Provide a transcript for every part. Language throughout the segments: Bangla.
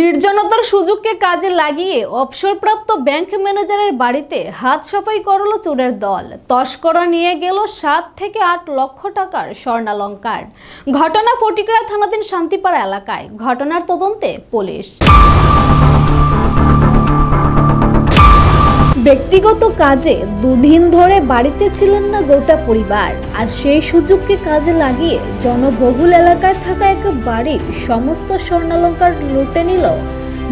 নির্জনতার সুযোগকে কাজে লাগিয়ে অবসরপ্রাপ্ত ব্যাংক ম্যানেজারের বাড়িতে হাত সাফাই করল চোরের দল। তস্করা নিয়ে গেল সাত থেকে আট লক্ষ টাকার স্বর্ণালঙ্কার। ঘটনা ফটিকরা থানাধীন শান্তিপাড়া এলাকায়। ঘটনার তদন্তে পুলিশ। ব্যক্তিগত কাজে দুদিন ধরে বাড়িতে ছিলেন না গোটা পরিবার, আর সেই সুযোগকে কাজে লাগিয়ে জনবহুল এলাকায় থাকা এক বাড়ির সমস্ত স্বর্ণালঙ্কার লুটে নিল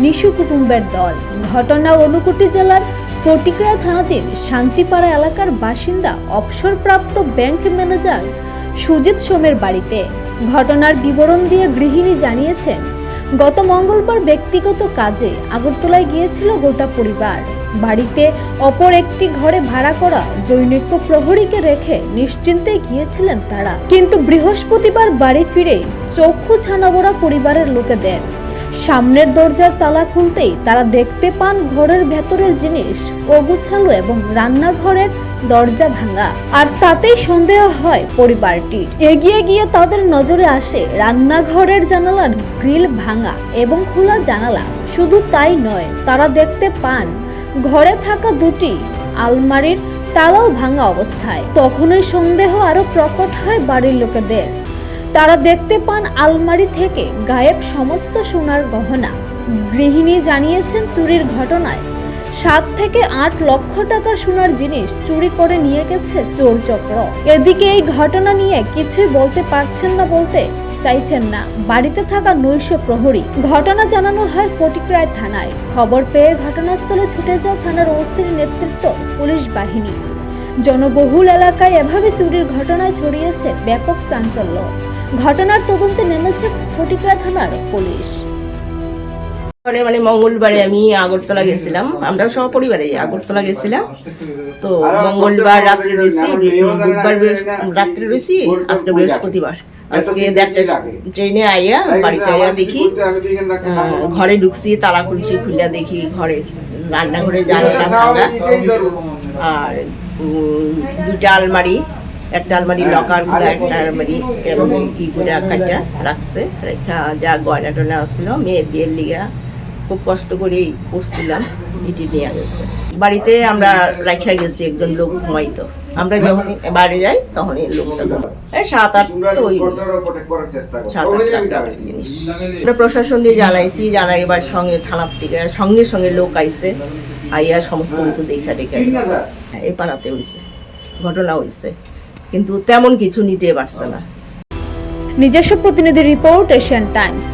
নিশু কুটুম্বের দল। ঘটনা অনুকুটি জেলার ফটিকরা থানাধীন শান্তিপাড়া এলাকার বাসিন্দা অবসরপ্রাপ্ত ব্যাংক ম্যানেজার সুজিত সোমের বাড়িতে। ঘটনার বিবরণ দিয়ে গৃহিণী জানিয়েছেন গত মঙ্গলবার ব্যক্তিগত কাজে আগরতলায় গিয়েছিল গোটা পরিবার। বাড়িতে অপর একটি ঘরে ভাড়া করা জৈনিক প্রহরীকে রেখে নিশ্চিন্তে গিয়েছিলেন তারা। কিন্তু বৃহস্পতিবার বাড়ি ফিরে চক্ষু ছানাবড়া পরিবারের লোকেদের সামনের দরজার তালা খুলতেই তারা দেখতে পান ঘরের ভেতরের জিনিস অগুছালো এবং রান্নাঘরের দরজা ভাঙা। আর তাতেই সন্দেহ হয় পরিবারটির। এগিয়ে গিয়ে তাদের নজরে আসে রান্নাঘরের জানালার গ্রিল ভাঙা এবং খোলা জানালা। শুধু তাই নয়, তারা দেখতে পান ঘরে থাকা দুটি আলমারির তালাও ভাঙা অবস্থায়। তখনই সন্দেহ আরও প্রকট হয় বাড়ির লোকেদের। তারা দেখতে পান আলমারি থেকে গায়েব সমস্ত সোনার গহনা। গৃহিণী জানিয়েছেন চুরির ঘটনায়। সাত থেকে আট লক্ষ টাকার সোনার জিনিস চুরি করে নিয়ে গেছে চোর চক্র। এদিকে এই ঘটনা নিয়ে কিছুই বলতে পারছেন না বলতে চাইছেন না। বাড়িতে থাকা নৈশ প্রহরী। ঘটনা জানানো হয় ফটিকরায় থানায়। খবর পেয়ে ঘটনাস্থলে ছুটে যায় থানার ওসির নেতৃত্ব পুলিশ বাহিনী। জনবহুল এলাকায় এভাবে চুরির ঘটনায় ছড়িয়েছে ব্যাপক চাঞ্চল্য। ঘটনার তদন্তে নেমেছে ফটিকরা থানার পুলিশ। মানে মঙ্গলবারে আমি আগরতলা গেছিলাম। আমরা পরিবারে আগরতলা গেছিলাম। তো মঙ্গলবার রাত্রে রয়েছি বুধবার রাত্রে রয়েছি, আজকে বৃহস্পতিবার। আজকে দেড়টা ট্রেনে আইয়া বাড়িতে আইয়া দেখি ঘরে ঢুকছি, তালা খুলছি, খুলিয়া দেখি ঘরে রান্নাঘরে ভাঙা। আর দুইটা আলমারি একটা আলমারি লকারগুলো একটা আলমারি এবং ই করে কাটা রাখছে। রেখা যা গয়না টয়না আসছিল মেয়ের বিয়ের লিগা খুব কষ্ট করেই পড়ছিলাম এটি নিয়ে গেছে। বাড়িতে আমরা রাখিয়া গেছি একজন লোক ঘুমাইতো। আমরা যখন বাইরে যাই তখন এই লোকটা সাত আট তো ওই সাত আট জিনিস। আমরা প্রশাসন দিয়ে জানাইছি জানাই এবার সঙ্গে থানার থেকে সঙ্গে সঙ্গে লোক আইছে। আইয়া সমস্ত কিছু দেখা দেখা। এই পাড়াতে হইছে ঘটনা হইছে। কিন্তু তেমন কিছু নিতে পারছে না। নিজস্ব প্রতিনিধি রিপোর্ট এশিয়ান টাইমস।